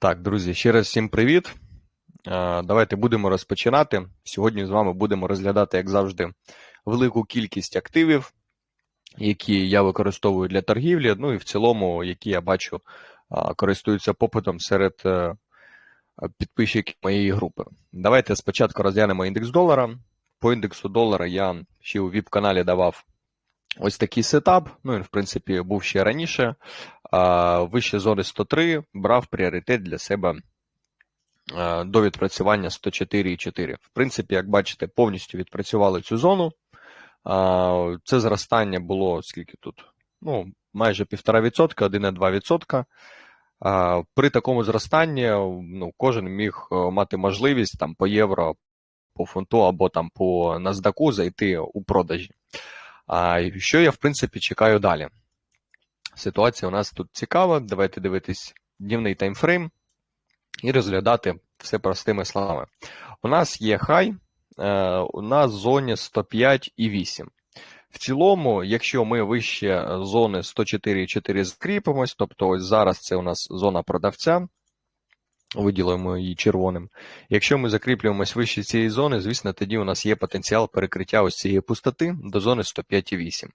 Так, друзі, ще раз всім привіт. Е, Давайте будемо розпочинати. Сьогодні з вами будемо розглядати, як завжди, велику кількість активів, які я використовую для торгівлі, ну і в цілому, які я бачу, користуються попитом серед е, підписчиків моєї групи. Давайте спочатку розглянемо індекс долара. По індексу долара я ще у ВІП-каналі давав ось такий сетап. Ну, він, в принципі, був ще раніше. Вище зони 103 брав пріоритет для себе до відпрацювання 104,4. В принципі, як бачите, повністю відпрацювали цю зону. Це зростання було скільки тут? Ну, майже 1,5%, 1,2%. При такому зростанні ну, кожен міг е, мати можливість там по євро, по фунту або там по NASDAQ зайти у продажі. Що я, в принципі, чекаю далі? Ситуація у нас тут цікава. Давайте дивитись днівний таймфрейм і розглядати все простими словами. У нас є хай е, у нас зоні 105,8. В цілому, якщо ми вище зони 104,4 закріпимось, тобто ось зараз це у нас зона продавця, виділимо її червоним. Якщо ми закріплюємось вище цієї зони, звісно, тоді у нас є потенціал перекриття ось цієї пустоти до зони 105,8.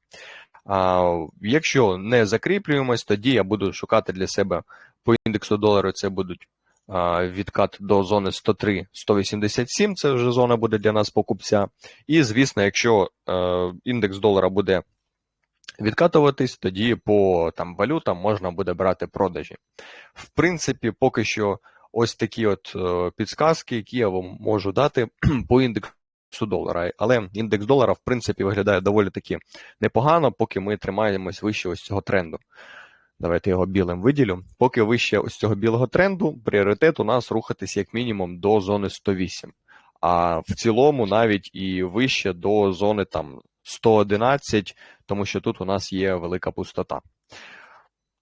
А якщо не закріплюємось, тоді я буду шукати для себе по індексу долару, це будуть а, відкат до зони 103-187, це вже зона буде для нас покупця. І, звісно, якщо е, індекс долара буде відкатуватись, тоді по там, валютам можна буде брати продажі. В принципі, поки що ось такі от е, підсказки, які я вам можу дати по індексу долара. Але індекс долара, в принципі, виглядає доволі таки непогано, поки ми тримаємось вище ось цього тренду. Давайте його білим виділю. Поки вище ось цього білого тренду, пріоритет у нас рухатись як мінімум до зони 108. А в цілому навіть і вище до зони там 111, тому що тут у нас є велика пустота.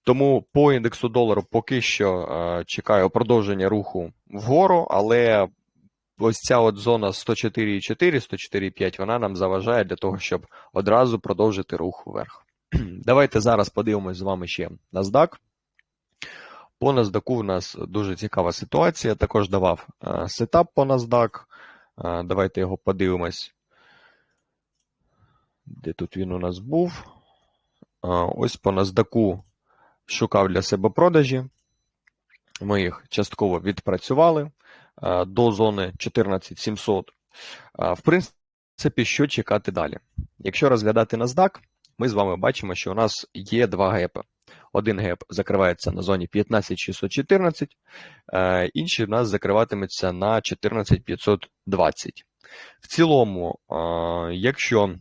Тому по індексу долару поки що е, чекаю продовження руху вгору, але ось ця от зона 104,4, 104,5, вона нам заважає для того, щоб одразу продовжити рух вверх. Давайте зараз подивимось з вами ще NASDAQ. По NASDAQ у нас дуже цікава ситуація. Також давав е, сетап по NASDAQ. Е, давайте його подивимось. Де тут він у нас був? Е, ось по NASDAQ шукав для себе продажі. Ми їх частково відпрацювали до зони 14700. Е, В принципі, що чекати далі? Якщо розглядати NASDAQ, ми з вами бачимо, що у нас є два гепи. Один геп закривається на зоні 15614, е, інший в нас закриватиметься на 14520. В цілому, е, якщо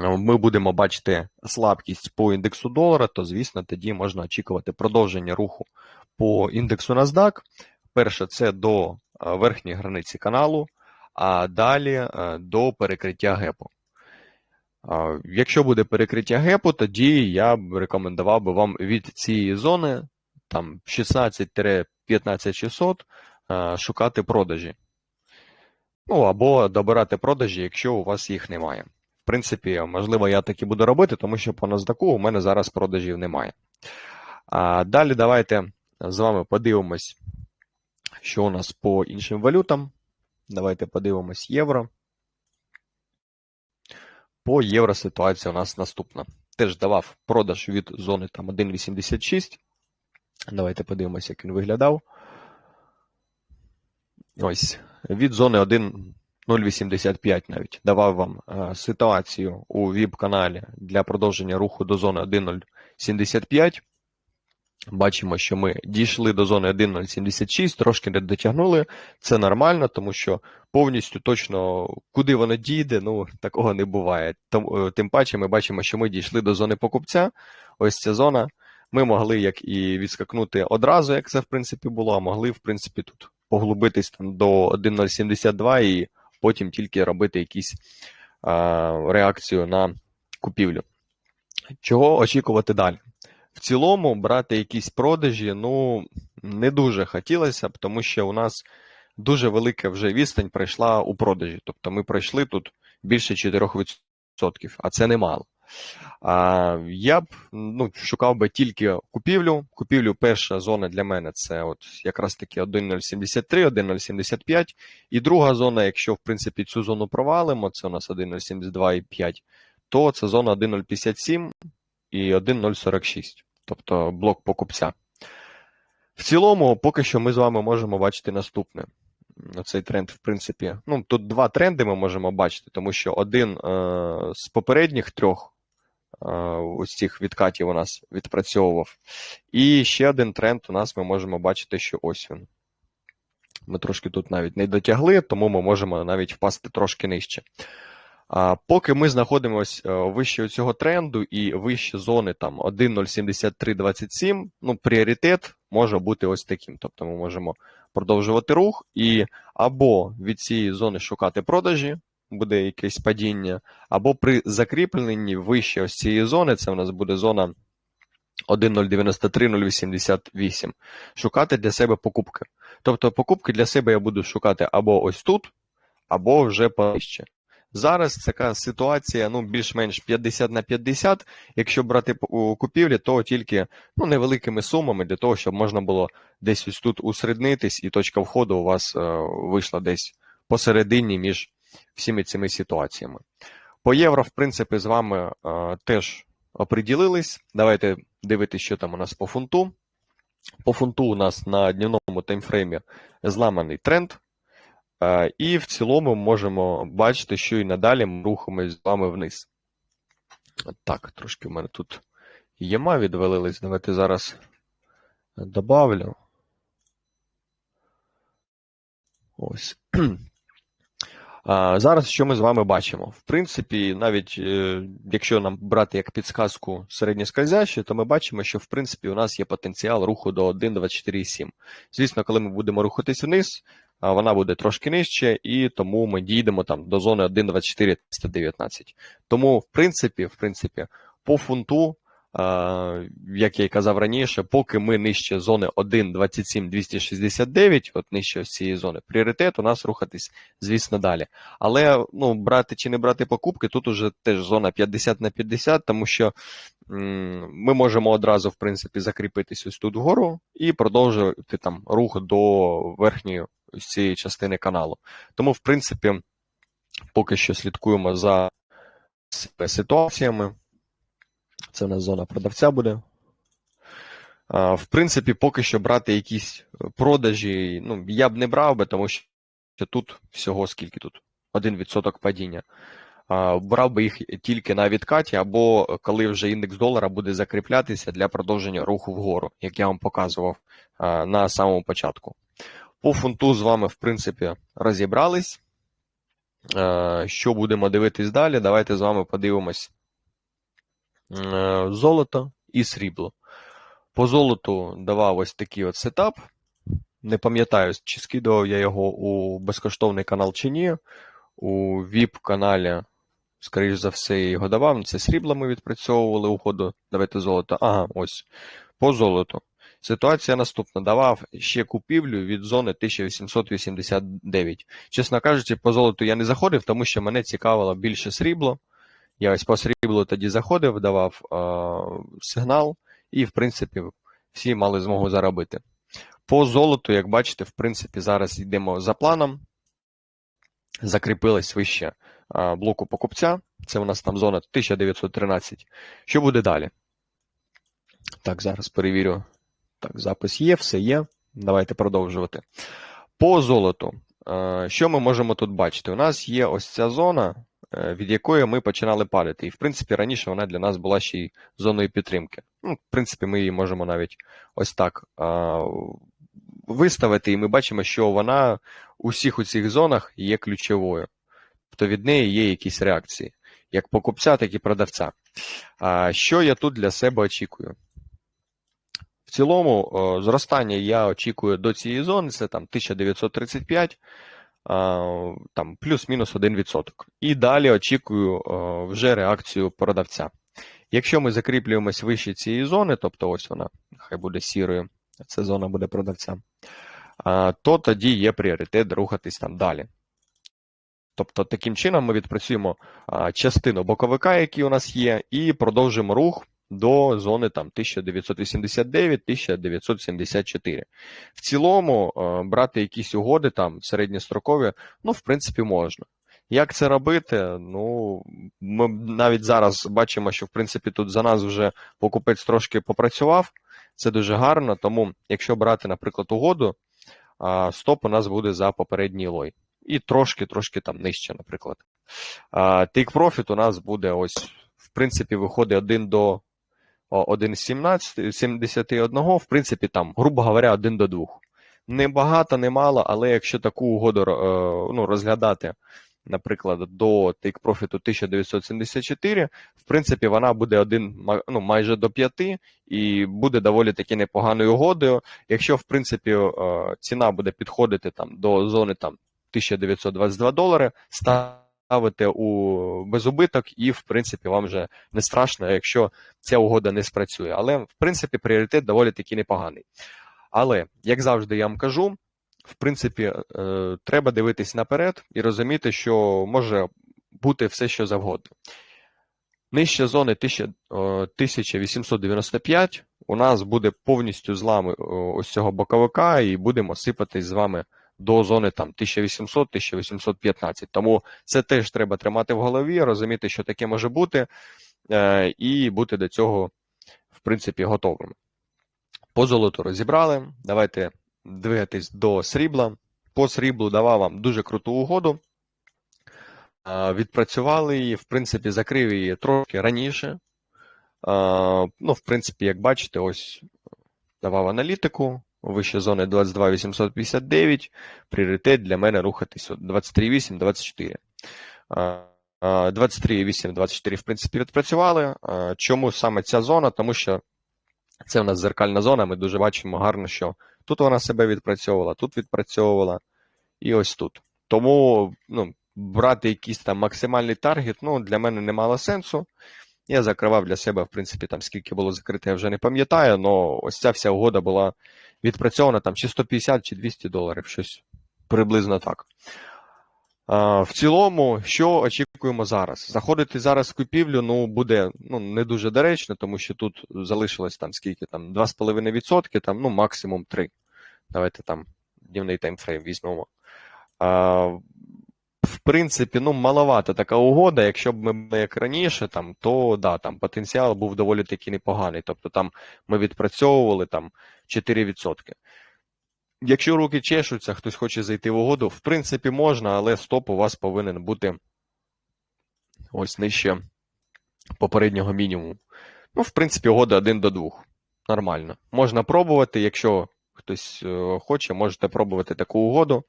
ми будемо бачити слабкість по індексу долара, то, звісно, тоді можна очікувати продовження руху по індексу NASDAQ. Перше, це до е, верхньої границі каналу, а далі е, до перекриття гепу. Якщо буде перекриття гепу, тоді я б рекомендував би вам від цієї зони там 16-15600 е, шукати продажі. Ну або добирати продажі, якщо у вас їх немає. В принципі, можливо, я так і буду робити, тому що по NASDAQ у мене зараз продажів немає. А Далі давайте з вами подивимось, що у нас по іншим валютам. Давайте подивимось євро. По євро ситуація у нас наступна. Теж давав продаж від зони там 1,86. Давайте подивимося, як він виглядав. Ось, від зони 1,085 навіть давав вам е, ситуацію у ВІП-каналі для продовження руху до зони 1,075. Бачимо, що ми дійшли до зони 1.076, трошки не дотягнули. Це нормально, тому що повністю точно куди воно дійде, ну такого не буває. Тим, тим паче ми бачимо, що ми дійшли до зони покупця. Ось ця зона. Ми могли як і відскакнути одразу, як це в принципі було, а могли, в принципі, тут поглубитись там до 1.072 і потім тільки робити якісь а, реакцію на купівлю. Чого очікувати далі? В цілому брати якісь продажі, ну, не дуже хотілося б, тому що у нас дуже велика вже відстань пройшла у продажі. Тобто ми пройшли тут більше 4%, а це немало. А, я б ну, шукав би тільки купівлю. Купівлю перша зона для мене це от якраз таки 1.073, 1.075. І друга зона, якщо в принципі цю зону провалимо, це у нас 1.072,5, то це зона 1.057 і 1.046, тобто блок покупця. В цілому, поки що ми з вами можемо бачити наступне. Цей тренд, в принципі, ну тут два тренди ми можемо бачити, тому що один е, з попередніх трьох е, ось цих відкатів у нас відпрацьовував. І ще один тренд у нас ми можемо бачити, що ось він. Ми трошки тут навіть не дотягли, тому ми можемо навіть впасти трошки нижче. Поки ми знаходимося е, вище цього тренду і вище зони там 1.07327, ну, пріоритет може бути ось таким. Тобто ми можемо продовжувати рух і або від цієї зони шукати продажі, буде якесь падіння, або при закріпленні вище ось цієї зони, це у нас буде зона 1.093.088, шукати для себе покупки. Тобто покупки для себе я буду шукати або ось тут, або вже повище. Зараз така ситуація ну, більш-менш 50 на 50. Якщо брати купівлі, то тільки ну, невеликими сумами для того, щоб можна було десь ось тут усереднитись, і точка входу у вас е, вийшла десь посередині між всіми цими ситуаціями. По євро, в принципі, з вами е, теж оприділились. Давайте дивитися, що там у нас по фунту. По фунту у нас на дневному таймфреймі зламаний тренд. І в цілому можемо бачити, що і надалі ми рухаємось з вами вниз. Так, трошки в мене тут єма відвалились. Давайте зараз добавлю. Ось. Зараз що ми з вами бачимо? В принципі, навіть е, якщо нам брати як підсказку середньоскользяще, то ми бачимо, що в принципі у нас є потенціал руху до 1.24,7. Звісно, коли ми будемо рухатись вниз, вона буде трошки нижче, і тому ми дійдемо там до зони 1.24-319. Тому, в принципі, в принципі, по фунту, як я й казав раніше, поки ми нижче зони 1.27-269, от нижче цієї зони, пріоритет у нас рухатись, звісно, далі. Але ну, брати чи не брати покупки, тут уже теж зона 50 на 50, тому що ми можемо одразу, в принципі, закріпитись ось тут вгору і продовжувати там рух до верхньої з цієї частини каналу. Тому, в принципі, поки що слідкуємо за ситуаціями. Це у нас зона продавця буде. В принципі, поки що брати якісь продажі, ну, я б не брав би, тому що тут всього скільки тут? 1% падіння. Брав би їх тільки на відкаті, або коли вже індекс долара буде закріплятися для продовження руху вгору, як я вам показував на самому початку. По фунту з вами, в принципі, розібрались. Е, що будемо дивитись далі? Давайте з вами подивимось е, золото і срібло. По золоту давав ось такий от сетап. Не пам'ятаю, чи скидував я його у безкоштовний канал чи ні. У VIP-каналі, скоріш за все, я його давав. Це срібло ми відпрацьовували уходу. Давайте золото. Ага, ось. По золоту. Ситуація наступна: давав ще купівлю від зони 1889. Чесно кажучи, по золоту я не заходив, тому що мене цікавило більше срібло. Я ось по сріблу тоді заходив, давав е сигнал, і, в принципі, всі мали змогу заробити. По золоту, як бачите, в принципі, зараз йдемо за планом. Закріпилась вище е блоку покупця. Це у нас там зона 1913. Що буде далі? Так, зараз перевірю. Так, запис є, все є. Давайте продовжувати. По золоту. Е, що ми можемо тут бачити? У нас є ось ця зона, е, від якої ми починали падати. І, в принципі, раніше вона для нас була ще й зоною підтримки. Ну, В принципі, ми її можемо навіть ось так виставити, і ми бачимо, що вона у всіх у цих зонах є ключовою. Тобто від неї є якісь реакції, як покупця, так і продавця. Що я тут для себе очікую? Цілому зростання я очікую до цієї зони, це там 1935, е, там плюс-мінус 1%. І далі очікую вже реакцію продавця. Якщо ми закріплюємось вище цієї зони, тобто ось вона, хай буде сірою, це зона буде продавця, то тоді є пріоритет рухатись там далі. Тобто, таким чином ми відпрацюємо частину боковика, який у нас є, і продовжимо рух до зони там 1989-1974. В цілому е, брати якісь угоди там середньострокові, ну, в принципі, можна. Як це робити? Ну, ми навіть зараз бачимо, що в принципі тут за нас вже покупець трошки попрацював. Це дуже гарно, тому якщо брати, наприклад, угоду, стоп у нас буде за попередній лой. І трошки-трошки там нижче, наприклад. Take Profit у нас буде ось, в принципі, виходить 1 до 1,71, в принципі, там, грубо говоря, 1 до 2. Не багато, не мало, але якщо таку угоду е, ну, розглядати, наприклад, до Take Profit 1974, в принципі, вона буде один, ну, майже до 5 і буде доволі таки непоганою угодою. Якщо, в принципі, е, ціна буде підходити там, до зони там, 1922 долари, ставите у безубиток, і, в принципі, вам вже не страшно, якщо ця угода не спрацює. Але, в принципі, пріоритет доволі таки непоганий. Але, як завжди, я вам кажу, в принципі, е, треба дивитись наперед і розуміти, що може бути все, що завгодно. Нижче зони 1895 у нас буде повністю злами ось цього боковика, і будемо сипатись з вами до зони там 1800-1815. Тому це теж треба тримати в голові, розуміти, що таке може бути, е, і бути до цього, в принципі, готовими. По золоту розібрали. Давайте двигатись до срібла. По сріблу давав вам дуже круту угоду. Відпрацювали її, в принципі, закрив її трохи раніше. Ну, в принципі, як бачите, ось давав аналітику. Вище зони 22859. Пріоритет для мене рухатись 23,8-24. 23,8-24, в принципі, відпрацювали. Чому саме ця зона? Тому що це у нас зеркальна зона. Ми дуже бачимо гарно, що тут вона себе відпрацьовувала, тут відпрацьовувала і ось тут. Тому ну, брати якийсь там максимальний таргет ну, для мене не мало сенсу. Я закривав для себе, в принципі, там скільки було закрите, я вже не пам'ятаю, але ось ця вся угода була відпрацьована там чи 150 чи 200 доларів, щось приблизно так. В цілому, що очікуємо зараз? Заходити зараз в купівлю ну, буде ну, не дуже доречно, тому що тут залишилось там скільки там 2,5%, там, ну, максимум 3. Давайте там днівний таймфрейм візьмемо. Принципі, ну, маловата така угода. Якщо б ми були як раніше, там, то да, там потенціал був доволі таки непоганий. Тобто там ми відпрацьовували там 4%. Якщо руки чешуться, хтось хоче зайти в угоду, в принципі, можна, але стоп у вас повинен бути ось нижче попереднього мінімуму. Ну, в принципі, угода 1 до 2. Нормально. Можна пробувати, якщо хтось е, хоче, можете пробувати таку угоду,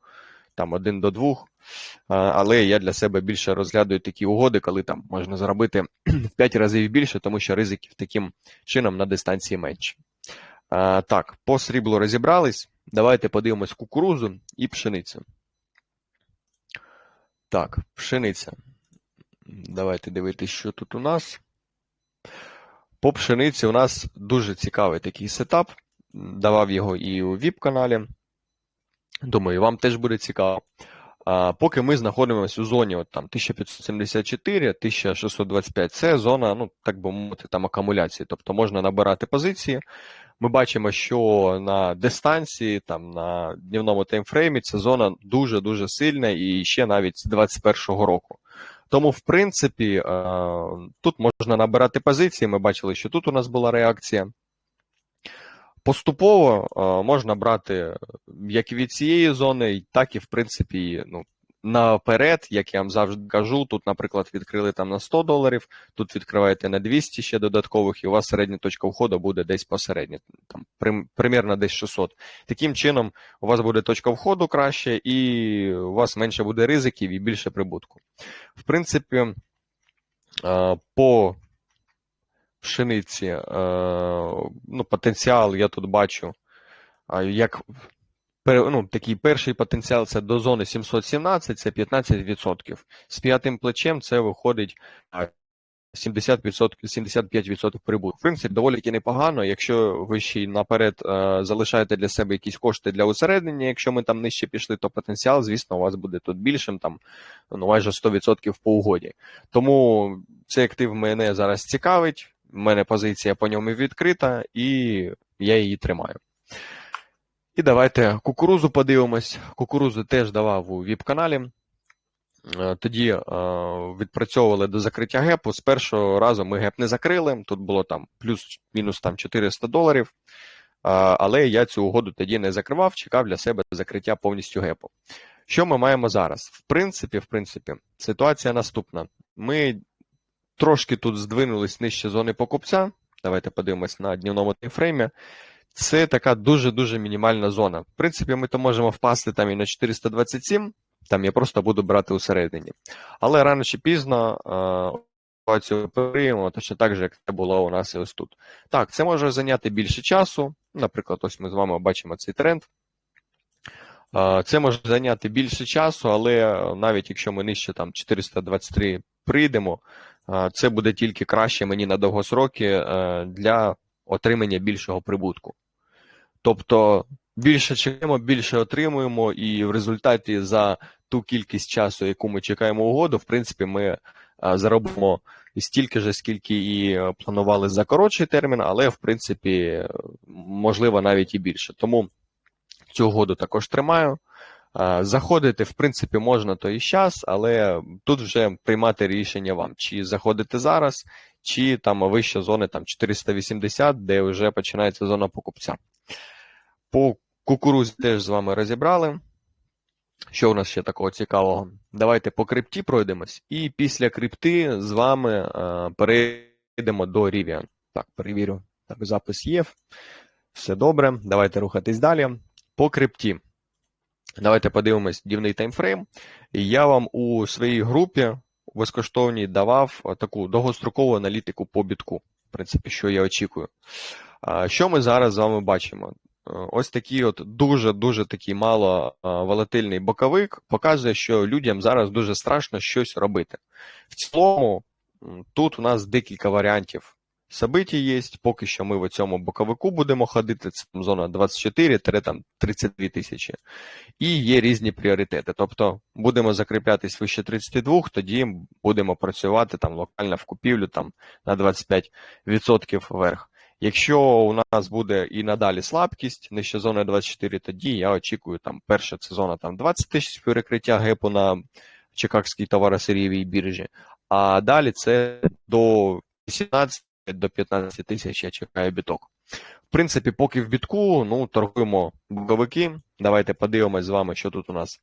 там 1 до 2. Але я для себе більше розглядаю такі угоди, коли там можна зробити в 5 разів більше, тому що ризиків таким чином на дистанції менше. Так, по сріблу розібрались. Давайте подивимось кукурузу і пшеницю. Так, пшениця. Давайте дивитися, що тут у нас. По пшениці у нас дуже цікавий такий сетап. Давав його і у VIP-каналі. Думаю, вам теж буде цікаво. Поки ми знаходимося у зоні от, там, 1574-1625, це зона, ну, так би мовити, там акумуляції. Тобто можна набирати позиції. Ми бачимо, що на дистанції, там на днівному таймфреймі ця зона дуже-дуже сильна і ще навіть з 2021 року. Тому, в принципі, тут можна набирати позиції. Ми бачили, що тут у нас була реакція. Поступово можна брати як від цієї зони, так і в принципі ну, наперед, як я вам завжди кажу, тут, наприклад, відкрили там на 100 доларів, тут відкриваєте на 200 ще додаткових, і у вас середня точка входу буде десь посередньо, там примірно десь 600. Таким чином, у вас буде точка входу краще, і у вас менше буде ризиків і більше прибутку. В принципі, по пшениці ну, потенціал я тут бачу, як ну, такий перший потенціал це до зони 717, це 15%. З п'ятим плечем це виходить 70%, 75% прибутку. В принципі, доволі таки непогано, якщо ви ще й наперед е, залишаєте для себе якісь кошти для усереднення, якщо ми там нижче пішли, то потенціал, звісно, у вас буде тут більшим, там ну, майже 100% по угоді. Тому цей актив мене зараз цікавить, в мене позиція по ньому відкрита, і я її тримаю. І давайте кукурузу подивимось. Кукурузу теж давав у віп-каналі. Е, Тоді е, відпрацьовували до закриття гепу. З першого разу ми геп не закрили. Тут було там плюс-мінус там 400 доларів. Е, Але я цю угоду тоді не закривав, чекав для себе закриття повністю гепу. Що ми маємо зараз? В принципі, в принципі, ситуація наступна. Ми трошки тут здвинулись нижче зони покупця. Давайте подивимось на дневному таймфреймі. Це така дуже-дуже мінімальна зона. В принципі, ми то можемо впасти там і на 427, там я просто буду брати усередині. Але рано чи пізно е, ситуацію переймо, точно так же, як це було у нас і ось тут. Так, це може зайняти більше часу. Наприклад, ось ми з вами бачимо цей тренд. Е, Це може зайняти більше часу, але навіть якщо ми нижче там 423 прийдемо, е, це буде тільки краще мені на довгосроки е, для отримання більшого прибутку. Тобто більше чекаємо, більше отримуємо, і в результаті за ту кількість часу, яку ми чекаємо угоду, в принципі, ми а, заробимо стільки ж, скільки і е, планували за коротший термін, але в принципі е, можливо навіть і більше. Тому цю угоду також тримаю. А, Заходити, в принципі, можна то і час, але тут вже приймати рішення вам, чи заходити зараз, чи там вища зони там 480, де вже починається зона покупця. По кукурузі теж з вами розібрали. Що у нас ще такого цікавого? Давайте по крипті пройдемось, і після крипти з вами е, перейдемо до Rivian. Так, перевірю. Так, запис є. Все добре. Давайте рухатись далі. По крипті. Давайте подивимось дівний таймфрейм. Я вам у своїй групі безкоштовній давав таку довгострокову аналітику по бітку. В принципі, що я очікую. Що ми зараз з вами бачимо? Ось такий от дуже-дуже такий мало волатильний боковик показує, що людям зараз дуже страшно щось робити. В цілому, тут у нас декілька варіантів событий є. Поки що ми в цьому боковику будемо ходити, це там зона 24-32 тисячі. І є різні пріоритети. Тобто будемо закріплятись вище 32, тоді будемо працювати там локально в купівлю там на 25% вверх. Якщо у нас буде і надалі слабкість нижче зони 24, тоді я очікую там перша це зона там 20 тисяч перекриття гепу на Чикагській товаросирійовій біржі, а далі це до 18 до 15 тисяч я чекаю біток. В принципі, поки в бітку, ну, торгуємо боковики. Давайте подивимось з вами, що тут у нас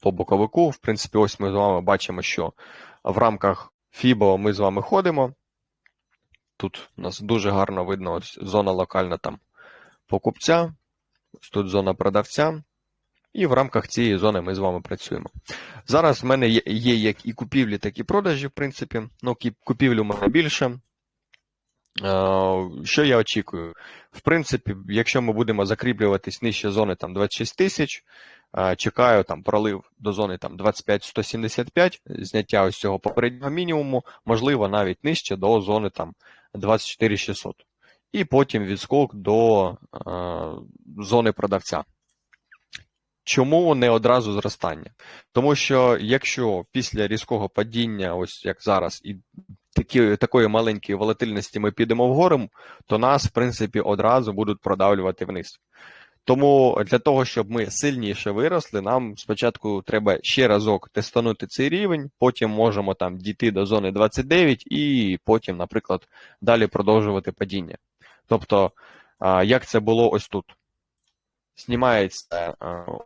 по боковику. В принципі, ось ми з вами бачимо, що в рамках FIBO ми з вами ходимо. Тут у нас дуже гарно видно ось зона локальна там покупця, ось тут зона продавця. І в рамках цієї зони ми з вами працюємо. Зараз в мене є, як і купівлі, так і продажі, в принципі. Ну, купівлі у мене більше. Що я очікую? В принципі, якщо ми будемо закріплюватись нижче зони там 26 тисяч, чекаю там пролив до зони там 25-175, зняття ось цього попереднього мінімуму, можливо, навіть нижче до зони там 24600. І потім відскок до е, зони продавця. Чому не одразу зростання? Тому що якщо після різкого падіння, ось як зараз, і такі, такої маленької волатильності ми підемо вгору, то нас, в принципі, одразу будуть продавлювати вниз. Тому для того, щоб ми сильніше виросли, нам спочатку треба ще разок тестанути цей рівень, потім можемо там дійти до зони 29 і потім, наприклад, далі продовжувати падіння. Тобто, як це було ось тут. Знімається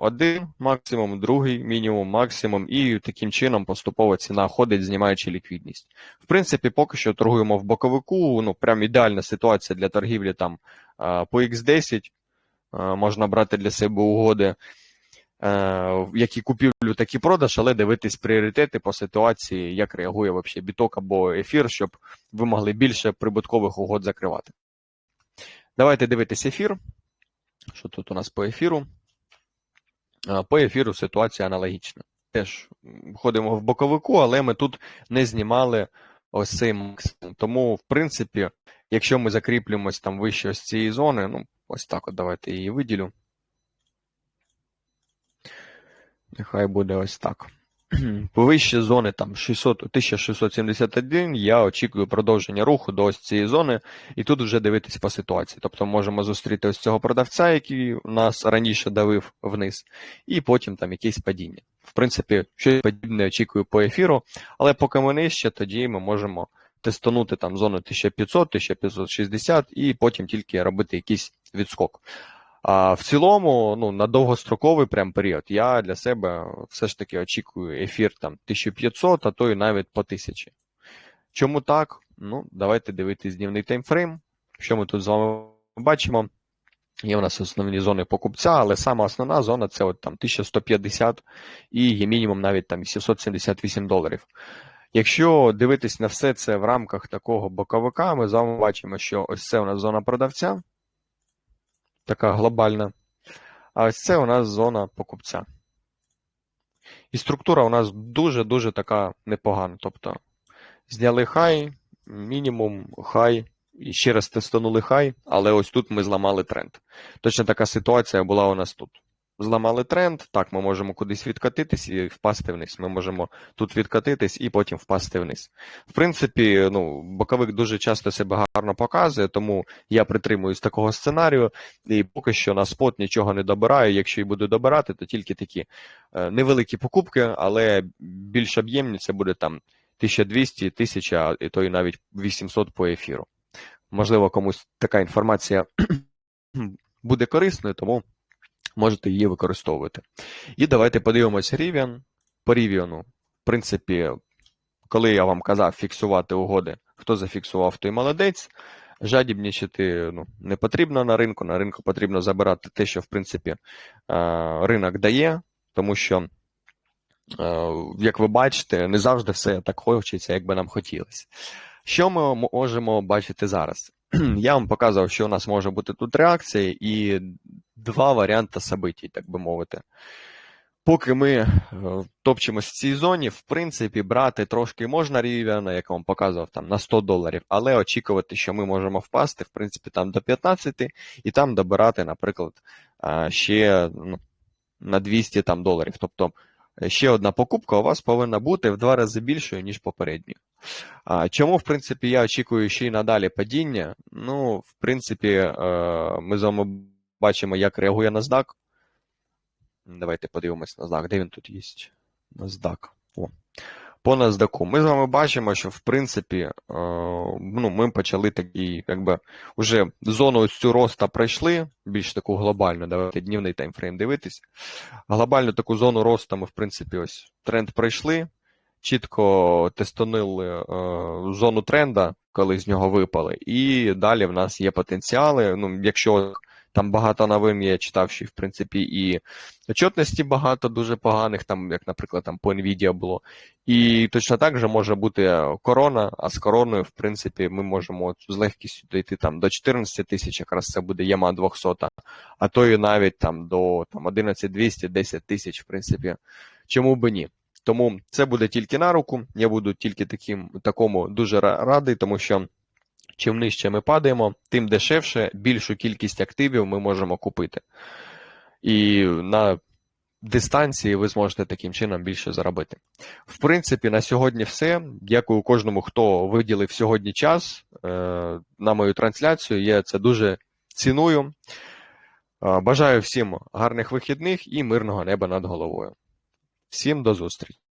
один максимум, другий мінімум, максимум, і таким чином поступово ціна ходить, знімаючи ліквідність. В принципі, поки що торгуємо в боковику. Ну, прям ідеальна ситуація для торгівлі там по X10. Можна брати для себе угоди, які купівлю, так і продаж, але дивитись пріоритети по ситуації, як реагує взагалі біток або ефір, щоб ви могли більше прибуткових угод закривати. Давайте дивитись ефір. Що тут у нас по ефіру? По ефіру ситуація аналогічна. Теж ходимо в боковику, але ми тут не знімали ось цей максимум. Тому, в принципі, якщо ми закріплюємось там вище ось цієї зони, ну, ось так от давайте її виділю. Нехай буде ось так. Вище зони там 600, 1671, я очікую продовження руху до ось цієї зони, і тут вже дивитись по ситуації. Тобто можемо зустріти ось цього продавця, який нас раніше давив вниз, і потім там якесь падіння. В принципі, щось подібне очікую по ефіру, але поки ми нижче, тоді ми можемо тестанути там зону 1500, 1560 і потім тільки робити якийсь відскок. А в цілому, ну, на довгостроковий прям період, я для себе все ж таки очікую ефір там 1500, а то і навіть по 1000. Чому так? Ну, давайте дивитись днівний таймфрейм. Що ми тут з вами бачимо? Є у нас основні зони покупця, але сама основна зона це от там 1150 і є мінімум навіть там 778 доларів. Якщо дивитись на все це в рамках такого боковика, ми з вами бачимо, що ось це у нас зона продавця, така глобальна, а ось це у нас зона покупця. І структура у нас дуже-дуже така непогана. Тобто зняли хай, мінімум, хай, і ще раз тестанули хай, але ось тут ми зламали тренд. Точно така ситуація була у нас тут. Зламали тренд, так, ми можемо кудись відкатитись і впасти вниз. Ми можемо тут відкатитись і потім впасти вниз. В принципі, ну, боковик дуже часто себе гарно показує, тому я притримуюсь такого сценарію, і поки що на спот нічого не добираю. Якщо і буду добирати, то тільки такі е, невеликі покупки, але більш об'ємні це буде там 1200, 1000, і то і навіть 800 по ефіру. Можливо, комусь така інформація буде корисною, тому можете її використовувати. І давайте подивимось рівень. По рівіону, в принципі, коли я вам казав фіксувати угоди, хто зафіксував, той молодець. Жадібнічити ну, не потрібно на ринку. На ринку потрібно забирати те, що в принципі ринок дає, тому що, як ви бачите, не завжди все так хочеться, як би нам хотілося. Що ми можемо бачити зараз? Я вам показував, що у нас може бути тут реакція, і два варіанти событий, так би мовити. Поки ми е, топчемось в цій зоні, в принципі, брати трошки можна рівня, як я вам показував, там на 100 доларів, але очікувати, що ми можемо впасти, в принципі, там до 15 і там добирати, наприклад, ще ну, на 200 там, доларів. Тобто ще одна покупка у вас повинна бути в два рази більшою, ніж попередньою. Чому, в принципі, я очікую ще й надалі падіння? Ну, в принципі, е, ми з вами бачимо, як реагує NASDAQ. Давайте подивимось NASDAQ. Де він тут є? NASDAQ. О. По NASDAQ. Ми з вами бачимо, що в принципі е, ну, ми почали такий, якби вже зону ось цю роста пройшли, більш таку глобальну, давайте днівний таймфрейм дивитись. Глобальну таку зону росту ми, в принципі, ось тренд пройшли. Чітко тестанили е, зону тренда, коли з нього випали, і далі в нас є потенціали. Ну, Якщо там багато новин я читав, що в принципі і отчетності багато дуже поганих, там, як, наприклад, там по Nvidia було. І точно так же може бути корона, а з короною, в принципі, ми можемо з легкістю дійти там до 14 тисяч, якраз це буде єма 200, а то і навіть там до там, 11 200, 10 тисяч, в принципі, чому би ні. Тому це буде тільки на руку. Я буду тільки таким такому дуже радий, тому що чим нижче ми падаємо, тим дешевше більшу кількість активів ми можемо купити. І на дистанції ви зможете таким чином більше заробити. В принципі, на сьогодні все. Дякую кожному, хто виділив сьогодні час е, на мою трансляцію. Я це дуже ціную. Бажаю всім гарних вихідних і мирного неба над головою. Всім до зустрічі!